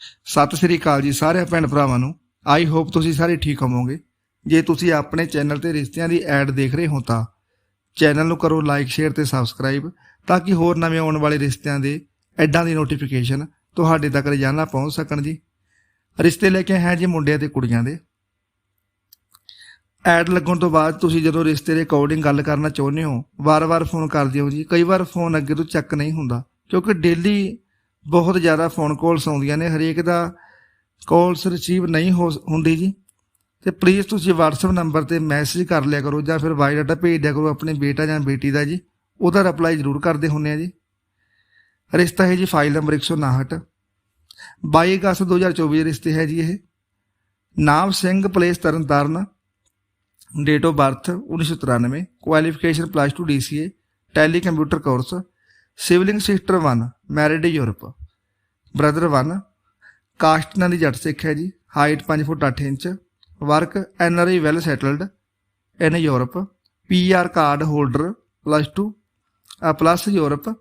ਸਤਿ ਸ੍ਰੀ ਅਕਾਲ ਜੀ ਸਾਰੇ ਭੈਣ ਭਰਾਵਾਂ ਨੂੰ। ਆਈ ਹੋਪ ਤੁਸੀਂ ਸਾਰੇ ਠੀਕ ਹੋਵੋਗੇ। ਜੇ ਤੁਸੀਂ ਆਪਣੇ ਚੈਨਲ ਤੇ ਰਿਸ਼ਤਿਆਂ ਦੀ ਐਡ ਦੇਖ ਰਹੇ ਹੋ ਤਾਂ ਚੈਨਲ ਨੂੰ ਕਰੋ ਲਾਈਕ ਸ਼ੇਅਰ ਤੇ ਸਬਸਕ੍ਰਾਈਬ ਤਾਂ ਕਿ ਹੋਰ ਨਵੇਂ ਆਉਣ ਵਾਲੇ ਰਿਸ਼ਤਿਆਂ ਦੇ ਐਡਾਂ ਦੀ ਨੋਟੀਫਿਕੇਸ਼ਨ ਤੁਹਾਡੇ ਤੱਕ ਰੋਜ਼ਾਨਾ ਪਹੁੰਚ ਸਕਣ ਜੀ। ਰਿਸ਼ਤੇ ਲੈ ਕੇ ਹੈ ਜੀ ਮੁੰਡਿਆਂ ਤੇ ਕੁੜੀਆਂ ਦੇ। ਐਡ ਲੱਗਣ ਤੋਂ ਬਾਅਦ ਤੁਸੀਂ ਜਦੋਂ ਰਿਸ਼ਤੇ ਦੇ ਅਕੋਰਡਿੰਗ ਗੱਲ ਕਰਨਾ ਚਾਹੁੰਦੇ ਹੋ, ਵਾਰ-ਵਾਰ ਫੋਨ ਕਰਦੇ ਹੋ ਜੀ। ਕਈ ਵਾਰ ਫੋਨ ਅੱਗੇ ਤੋਂ ਚੱਕ ਨਹੀਂ ਹੁੰਦਾ, ਕਿਉਂਕਿ ਡੇਲੀ ਬਹੁਤ ਜ਼ਿਆਦਾ ਫੋਨ ਕਾਲਸ ਆਉਂਦੀਆਂ ਨੇ, ਹਰੇਕ ਦਾ ਕਾਲਸ ਰਿਸੀਵ ਨਹੀਂ ਹੋ ਹੁੰਦੀ ਜੀ। ਤੇ ਪਲੀਜ਼ ਤੁਸੀਂ WhatsApp ਨੰਬਰ ਤੇ ਮੈਸੇਜ ਕਰ ਲਿਆ ਕਰੋ ਜਾਂ ਫਿਰ ਵਾਇਸ ਡਾਟਾ ਭੇਜ ਦਿਆ ਕਰੋ ਆਪਣੇ ਬੇਟਾ ਜਾਂ ਬੇਟੀ ਦਾ ਜੀ। ਉਹਦਾ ਰਿਪਲਾਈ ਜ਼ਰੂਰ ਕਰਦੇ ਹੁੰਨੇ ਆ ਜੀ। ਰਿਸ਼ਤਾ ਹੈ ਜੀ ਫਾਈਲ ਨੰਬਰ 159 22 ਅਗਸਤ 2024 ਦੇ ਰਿਸ਼ਤੇ ਹੈ ਜੀ ਇਹ। ਨਾਮ Singh place Tarn Taran. Date of birth 1993 qualification plus 2 DCA tally computer course sibling sister 1 married Europe brother 1 caste ਨਾਲ ਦੀ ਜੱਟ ਸਿੱਖ ਹੈ ਜੀ height 5 foot 8 inch work N R NRI well settled in Europe P R card holder plus 2 plus Europe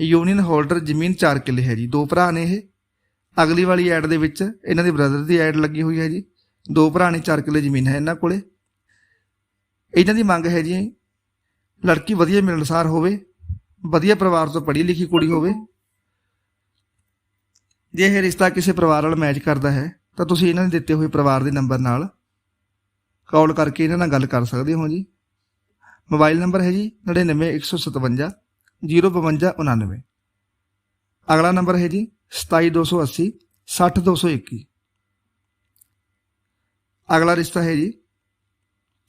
union holder ਜ਼ਮੀਨ 4 ਕਿੱਲੇ ਹੈ ਜੀ। ਦੋ ਭਰਾ ਨੇ ਇਹ। ਅਗਲੀ ਵਾਲੀ ਐਡ ਦੇ ਵਿੱਚ ਇਹਨਾਂ ਦੇ ਬ੍ਰਦਰ ਦੀ ਐਡ ਲੱਗੀ ਹੋਈ ਹੈ ਜੀ। ਦੋ ਭਰਾ ਨੇ 4 ਕਿੱਲੇ ਜ਼ਮੀਨ ਹੈ ਇਹਨਾਂ ਕੋਲੇ। ਇਹਨਾਂ ਦੀ ਮੰਗ ਹੈ ਜੀ, ਲੜਕੀ ਵਧੀਆ ਮਿਲਣਸਾਰ ਹੋਵੇ, ਵਧੀਆ ਪਰਿਵਾਰ ਤੋਂ ਪੜ੍ਹੀ ਲਿਖੀ ਕੁੜੀ ਹੋਵੇ। ਜੇ ਇਹ ਰਿਸ਼ਤਾ ਕਿਸੇ ਪਰਿਵਾਰ ਨਾਲ ਮੈਚ ਕਰਦਾ ਹੈ, ਤਾਂ ਤੁਸੀਂ ਇਹਨਾਂ ਦੇ ਦਿੱਤੇ ਹੋਏ ਪਰਿਵਾਰ ਦੇ ਨੰਬਰ ਨਾਲ ਕਾਲ ਕਰਕੇ ਇਹਨਾਂ ਨਾਲ ਗੱਲ ਕਰ ਸਕਦੇ ਹੋ ਜੀ। ਮੋਬਾਈਲ ਨੰਬਰ ਹੈ ਜੀ 99157 05299 ਅਗਲਾ ਨੰਬਰ ਹੈ ਜੀ 27280 60221 ਅਗਲਾ ਰਿਸ਼ਤਾ ਹੈ ਜੀ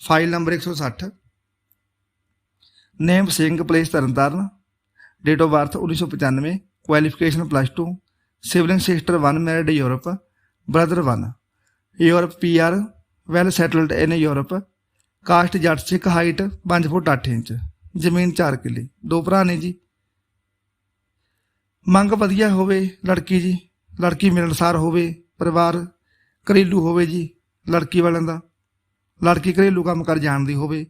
file number 160 name Singh place Tarn Taran. Date of birth 1995 qualification plus 2 sibling sister 1 married Europe brother 1 Europe PR well settled in Europe caste Jat Sikh height 5 foot 8 inch, ਜ਼ਮੀਨ 4 ਕਿੱਲੇ, ਦੋ ਭਰਾ ਨੇ ਜੀ। ਮੰਗ ਵਧੀਆ ਹੋਵੇ ਲੜਕੀ ਜੀ, ਲੜਕੀ ਮਿਲਣਸਾਰ ਹੋਵੇ, ਪਰਿਵਾਰ ਘਰੇਲੂ ਹੋਵੇ ਜੀ, ਲੜਕੀ ਵਾਲਿਆਂ ਦਾ। ਲੜਕੀ ਘਰੇਲੂ ਕੰਮ ਕਰ ਜਾਣਦੀ ਹੋਵੇ।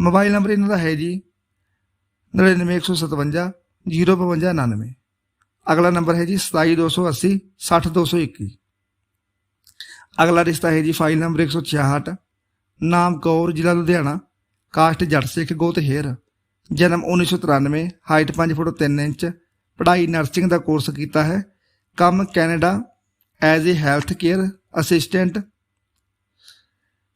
ਮੋਬਾਈਲ ਨੰਬਰ ਇਹਨਾਂ ਦਾ ਹੈ ਜੀ 99157 05299 ਅਗਲਾ ਨੰਬਰ ਹੈ ਜੀ 27280 60221 ਅਗਲਾ ਰਿਸ਼ਤਾ ਹੈ ਜੀ ਫਾਈਲ ਨੰਬਰ 166 ਨਾਮ ਕੌਰ, ਜ਼ਿਲ੍ਹਾ ਲੁਧਿਆਣਾ। ਕਾਸਟ ਜੱਟ ਸਿੱਖ ਗੋਤ ਹੇਰ। ਜਨਮ 1993 ਹਾਈਟ 5 ਫੁੱਟ 3 ਇੰਚ। ਪੜ੍ਹਾਈ ਨਰਸਿੰਗ ਦਾ ਕੋਰਸ ਕੀਤਾ ਹੈ। ਕੰਮ Canada. As a health care assistant.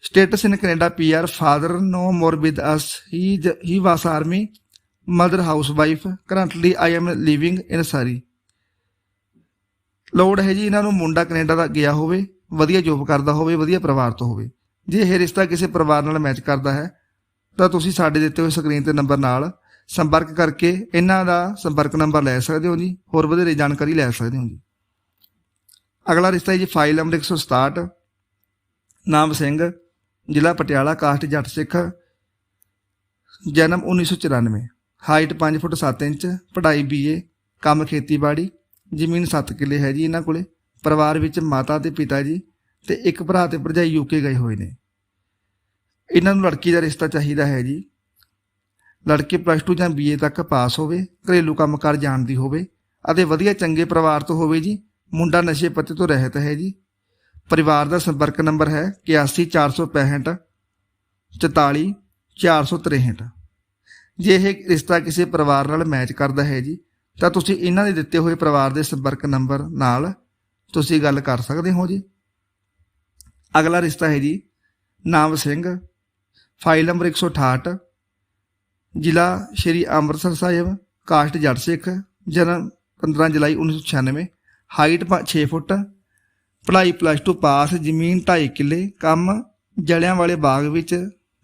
Status in Canada PR father no more with us. He j- was army. army mother housewife currently I am living in Surrey ਲੋੜ ਹੈ ਜੀ ਇਹਨਾਂ ਨੂੰ ਮੁੰਡਾ ਕੈਨੇਡਾ ਦਾ ਗਿਆ ਹੋਵੇ, ਵਧੀਆ ਜੋਬ ਕਰਦਾ ਹੋਵੇ, ਵਧੀਆ ਪਰਿਵਾਰ ਤੋਂ ਹੋਵੇ। ਜੇ ਇਹ ਰਿਸ਼ਤਾ ਕਿਸੇ ਪਰਿਵਾਰ ਨਾਲ ਮੈਚ ਕਰਦਾ ਹੈ, ਤਾਂ ਤੁਸੀਂ ਸਾਡੇ ਦਿੱਤੇ ਹੋਏ ਸਕਰੀਨ ਤੇ ਨੰਬਰ ਨਾਲ ਸੰਪਰਕ ਕਰਕੇ ਇਹਨਾਂ ਦਾ ਸੰਪਰਕ ਨੰਬਰ ਲੈ ਸਕਦੇ ਹੋ ਜੀ, ਹੋਰ ਵਧੇਰੇ ਜਾਣਕਾਰੀ ਲੈ ਸਕਦੇ ਹੋ ਜੀ। ਅਗਲਾ ਰਿਸ਼ਤਾ ਹੈ ਜੀ ਫਾਈਲ ਨੰਬਰ 167 ਨਾਮ ਸਿੰਘ, ਜ਼ਿਲ੍ਹਾ ਪਟਿਆਲਾ ਕਾਸਟ ਜੱਟ ਸਿੱਖ, ਜਨਮ 1994 ਹਾਈਟ 5 ਫੁੱਟ 7 ਇੰਚ, ਪੜ੍ਹਾਈ ਬੀਏ ਕੰਮ ਖੇਤੀਬਾੜੀ ਜ਼ਮੀਨ 7 ਕਿੱਲੇ ਹੈ ਜੀ ਇਹਨਾਂ ਕੋਲੇ, ਪਰਿਵਾਰ ਵਿੱਚ ਮਾਤਾ ਤੇ ਪਿਤਾ ਜੀ ਤੇ ਇੱਕ ਭਰਾ ਤੇ ਭਰਜਾਈ ਯੂਕੇ ਗਏ ਹੋਏ ਨੇ। ਇਹਨਾਂ ਨੂੰ ਲੜਕੀ ਦਾ ਰਿਸ਼ਤਾ ਚਾਹੀਦਾ ਹੈ ਜੀ। ਲੜਕੀ ਪਲੱਸ 2 ਜਾਂ ਬੀਏ ਤੱਕ ਪਾਸ ਹੋਵੇ, ਘਰੇਲੂ ਕੰਮਕਾਰ ਜਾਣਦੀ ਹੋਵੇ ਅਤੇ ਵਧੀਆ ਚੰਗੇ ਪਰਿਵਾਰ ਤੋਂ ਹੋਵੇ ਜੀ, ਮੁੰਡਾ ਨਸ਼ੇ ਪੱਤੇ ਤੋਂ ਰਹਿਤ ਹੈ ਜੀ। ਪਰਿਵਾਰ ਦਾ ਸੰਪਰਕ ਨੰਬਰ ਹੈ 81465 44 463 ਜੇ ਇਹ ਰਿਸ਼ਤਾ ਕਿਸੇ ਪਰਿਵਾਰ ਨਾਲ ਮੈਚ ਕਰਦਾ ਹੈ ਜੀ ਤਾਂ ਤੁਸੀਂ ਇਹਨਾਂ ਦੇ ਦਿੱਤੇ ਹੋਏ ਪਰਿਵਾਰ ਦੇ ਸੰਪਰਕ ਨੰਬਰ ਨਾਲ ਤੁਸੀਂ ਗੱਲ ਕਰ ਸਕਦੇ ਹੋ ਜੀ। ਅਗਲਾ ਰਿਸ਼ਤਾ ਹੈ ਜੀ, ਨਾਮ ਸਿੰਘ ਫਾਈਲ ਨੰਬਰ 168 ਜ਼ਿਲ੍ਹਾ ਸ਼੍ਰੀ ਅੰਮ੍ਰਿਤਸਰ ਸਾਹਿਬ, ਕਾਸਟ ਜੱਟ ਸਿੱਖ, ਜਨਮ 15 ਜੁਲਾਈ 1996 ਹਾਈਟ 6 ਫੁੱਟ, ਪੜ੍ਹਾਈ ਪਲੱਸ 2 ਪਾਸ ਜ਼ਮੀਨ 2.5 ਕਿੱਲੇ, ਕੰਮ ਜਲਿਆਂ ਵਾਲੇ ਬਾਗ ਵਿੱਚ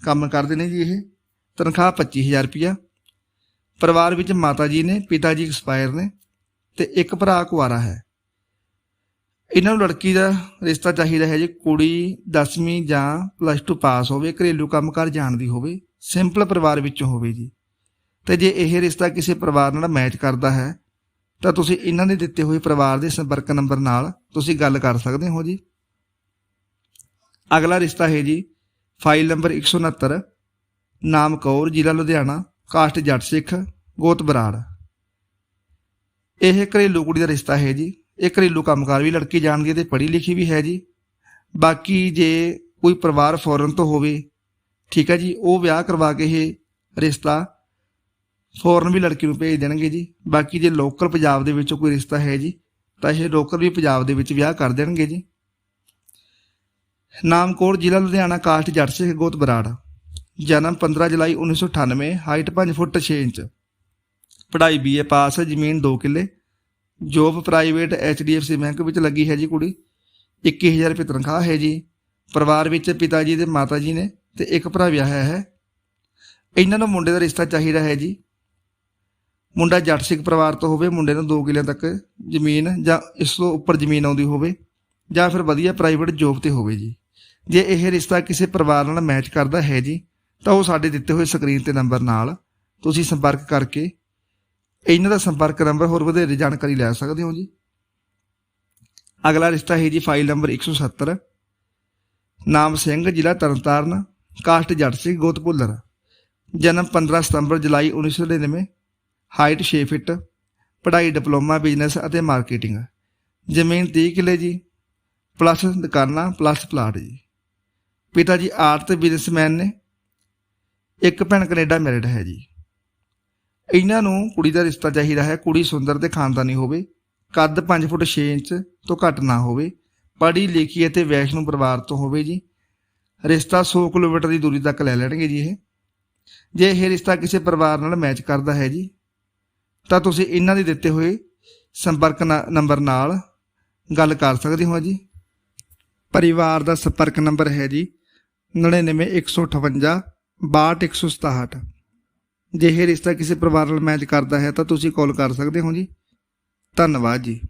ਕੰਮ ਕਰਦੇ ਨੇ ਜੀ ਇਹ, ਤਨਖਾਹ 25000 ਰੁਪਇਆ ਪਰਿਵਾਰ ਵਿੱਚ ਮਾਤਾ ਜੀ ਨੇ, ਪਿਤਾ ਜੀ ਐਕਸਪਾਇਰ ਨੇ ਤੇ ਇੱਕ ਭਰਾ ਕੁਆਰਾ ਹੈ। ਇਹਨਾਂ ਨੂੰ ਲੜਕੀ ਦਾ ਰਿਸ਼ਤਾ ਚਾਹੀਦਾ ਹੈ ਜੀ ਕੁੜੀ 10ਵੀਂ ਜਾਂ ਪਲੱਸ 2 ਪਾਸ ਹੋਵੇ, ਘਰੇਲੂ ਕੰਮਕਾਰ ਜਾਣਦੀ ਹੋਵੇ ਸਿੰਪਲ ਪਰਿਵਾਰ ਵਿੱਚੋਂ ਹੋਵੇ ਜੀ। ਤੇ ਜੇ ਇਹ ਰਿਸ਼ਤਾ ਕਿਸੇ ਪਰਿਵਾਰ ਨਾਲ ਮੈਚ ਕਰਦਾ ਹੈ, ਤਾਂ ਤੁਸੀਂ ਇਹਨਾਂ ਦੇ ਦਿੱਤੇ ਹੋਏ ਪਰਿਵਾਰ ਦੇ ਸੰਪਰਕ ਨੰਬਰ ਨਾਲ ਤੁਸੀਂ ਗੱਲ ਕਰ ਸਕਦੇ ਹੋ ਜੀ। ਅਗਲਾ ਰਿਸ਼ਤਾ ਹੈ ਜੀ ਫਾਈਲ ਨੰਬਰ 169 ਨਾਮ ਕੌਰ ਜ਼ਿਲ੍ਹਾ ਲੁਧਿਆਣਾ। ਕਾਸਟ ਜੱਟ ਸਿੱਖ, ਗੋਤ ਬਰਾੜ। ਇਹ ਘਰੇਲੂ ਕੁੜੀ ਦਾ ਰਿਸ਼ਤਾ ਹੈ ਜੀ। ਇਹ ਘਰੇਲੂ ਕੰਮਕਾਰ ਵੀ ਲੜਕੀ ਜਾਣਗੇ ਹੈ ਤੇ ਪੜ੍ਹੀ ਲਿਖੀ ਵੀ ਹੈ ਜੀ। ਬਾਕੀ ਜੇ ਕੋਈ ਪਰਿਵਾਰ ਫੋਰਨ ਤੋਂ ਹੋਵੇ, ਠੀਕ ਹੈ ਜੀ, ਉਹ ਵਿਆਹ ਕਰਵਾ ਕੇ ਇਹ ਰਿਸ਼ਤਾ ਫੋਰਨ ਵੀ ਲੜਕੀ ਨੂੰ ਭੇਜ ਦੇਣਗੇ ਜੀ। ਬਾਕੀ ਜੇ ਲੋਕਲ ਪੰਜਾਬ ਦੇ ਵਿੱਚੋਂ ਕੋਈ ਰਿਸ਼ਤਾ ਹੈ ਜੀ, ਤਾਂ ਇਹ ਲੋਕਲ ਵੀ ਪੰਜਾਬ ਦੇ ਵਿੱਚ ਵਿਆਹ ਕਰ ਦੇਣਗੇ ਜੀ। ਨਾਮਕੋਟ ਜ਼ਿਲ੍ਹਾ ਲੁਧਿਆਣਾ ਕਾਸਟ ਜੱਟ ਸਿੱਖ, ਗੋਤ ਬਰਾੜ। ਜਨਮ 15 ਜੁਲਾਈ 1998 ਹਾਈਟ 5 ਫੁੱਟ 6 ਇੰਚ। ਪੜ੍ਹਾਈ ਬੀਏ ਪਾਸ, ਜ਼ਮੀਨ 2 ਕਿੱਲੇ। ਜੋਬ ਪ੍ਰਾਈਵੇਟ ਐਚਡੀਐਫਸੀ ਬੈਂਕ ਵਿੱਚ ਲੱਗੀ ਹੈ ਜੀ ਕੁੜੀ। 21000 ਰੁਪਏ ਤਨਖਾਹ ਹੈ ਜੀ। ਪਰਿਵਾਰ ਵਿੱਚ ਪਿਤਾ ਜੀ ਤੇ ਮਾਤਾ ਜੀ ਨੇ ਤੇ ਇੱਕ ਭਰਾ ਵਿਆਹਿਆ ਹੈ। ਇਹਨਾਂ ਨੂੰ ਮੁੰਡੇ ਦਾ ਰਿਸ਼ਤਾ ਚਾਹੀਦਾ ਹੈ ਜੀ। ਮੁੰਡਾ ਜੱਟ ਸਿੱਖ ਪਰਿਵਾਰ ਤੋਂ ਹੋਵੇ, ਮੁੰਡੇ ਨੂੰ 2 ਕਿੱਲਿਆਂ ਤੱਕ ਜ਼ਮੀਨ ਜਾਂ ਇਸ ਤੋਂ ਉੱਪਰ ਜ਼ਮੀਨ ਆਉਂਦੀ ਹੋਵੇ ਜਾਂ ਫਿਰ ਵਧੀਆ ਪ੍ਰਾਈਵੇਟ ਜੋਬ ਤੇ ਹੋਵੇ ਜੀ। ਜੇ ਇਹ ਰਿਸ਼ਤਾ ਕਿਸੇ ਪਰਿਵਾਰ ਨਾਲ ਮੈਚ ਕਰਦਾ ਹੈ ਜੀ ਤਾਂ ਉਹ ਸਾਡੇ ਦਿੱਤੇ ਹੋਏ ਸਕਰੀਨ ਤੇ ਨੰਬਰ ਨਾਲ ਤੁਸੀਂ ਸੰਪਰਕ ਕਰਕੇ ਇਹਨਾਂ ਦਾ ਸੰਪਰਕ ਨੰਬਰ ਹੋਰ ਵਧੇਰੇ ਜਾਣਕਾਰੀ ਲੈ ਸਕਦੇ ਹੋ ਜੀ। ਅਗਲਾ ਰਿਸ਼ਤਾ ਹੈ ਜੀ ਫਾਈਲ ਨੰਬਰ 170 ਨਾਮ ਸਿੰਘ, ਜ਼ਿਲ੍ਹਾ ਤਰਨਤਾਰਨ, ਕਾਸਟ ਜੱਟ ਸਿੰਘ, ਗੋਤ ਭੁੱਲਰ। ਜਨਮ 15 ਸਤੰਬਰ ਜੁਲਾਈ 1999 ਹਾਈਟ 6 ਫਿਟ, ਪੜ੍ਹਾਈ, ਡਿਪਲੋਮਾ, ਬਿਜ਼ਨਸ ਅਤੇ ਮਾਰਕੀਟਿੰਗ। ਜ਼ਮੀਨ 30 ਕਿੱਲੇ ਜੀ। ਪਲੱਸ ਦੁਕਾਨਾਂ, ਪਲੱਸ ਪਲਾਟ ਜੀ। ਪਿਤਾ ਜੀ ਆਰਟ ਤੇ ਬਿਜ਼ਨਸਮੈਨ ਨੇ। ਇੱਕ ਭੈਣ ਕੈਨੇਡਾ ਮੈਰਿਡ ਹੈ ਜੀ। ਇਹਨਾਂ ਨੂੰ ਕੁੜੀ ਦਾ ਰਿਸ਼ਤਾ ਚਾਹੀਦਾ ਹੈ, ਕੁੜੀ ਸੁੰਦਰ ਤੇ ਖਾਨਦਾਨੀ ਹੋਵੇ, ਕੱਦ 5 ਫੁੱਟ 6 ਇੰਚ ਤੋਂ ਘੱਟ ਨਾ ਹੋਵੇ, ਪੜ੍ਹੀ ਲਿਖੀ ਅਤੇ ਵੈਸ਼ਨੂ ਪਰਿਵਾਰ ਤੋਂ ਹੋਵੇ ਜੀ। ਰਿਸ਼ਤਾ 100 ਕਿਲੋਮੀਟਰ ਦੀ ਦੂਰੀ ਤੱਕ ਲੈ ਲੈਣਗੇ ਜੀ ਇਹ। ਜੇ ਇਹ ਰਿਸ਼ਤਾ ਕਿਸੇ ਪਰਿਵਾਰ ਨਾਲ ਮੈਚ ਕਰਦਾ ਹੈ ਜੀ, ਤਾਂ ਤੁਸੀਂ ਇਹਨਾਂ ਦੇ ਦਿੱਤੇ ਹੋਏ ਸੰਪਰਕ ਨਾ- ਨੰਬਰ ਨਾਲ ਗੱਲ ਕਰ ਸਕਦੇ ਹੋ ਜੀ। ਪਰਿਵਾਰ ਦਾ ਸੰਪਰਕ ਨੰਬਰ ਹੈ ਜੀ 99158 62167 ਜੇ ਇਹ ਰਿਸ਼ਤਾ ਕਿਸੇ ਪਰਿਵਾਰ ਨਾਲ ਮੈਚ ਕਰਦਾ ਹੈ ਤਾਂ ਤੁਸੀਂ ਕਾਲ ਕਰ ਸਕਦੇ ਹੋ ਜੀ। ਧੰਨਵਾਦ ਜੀ।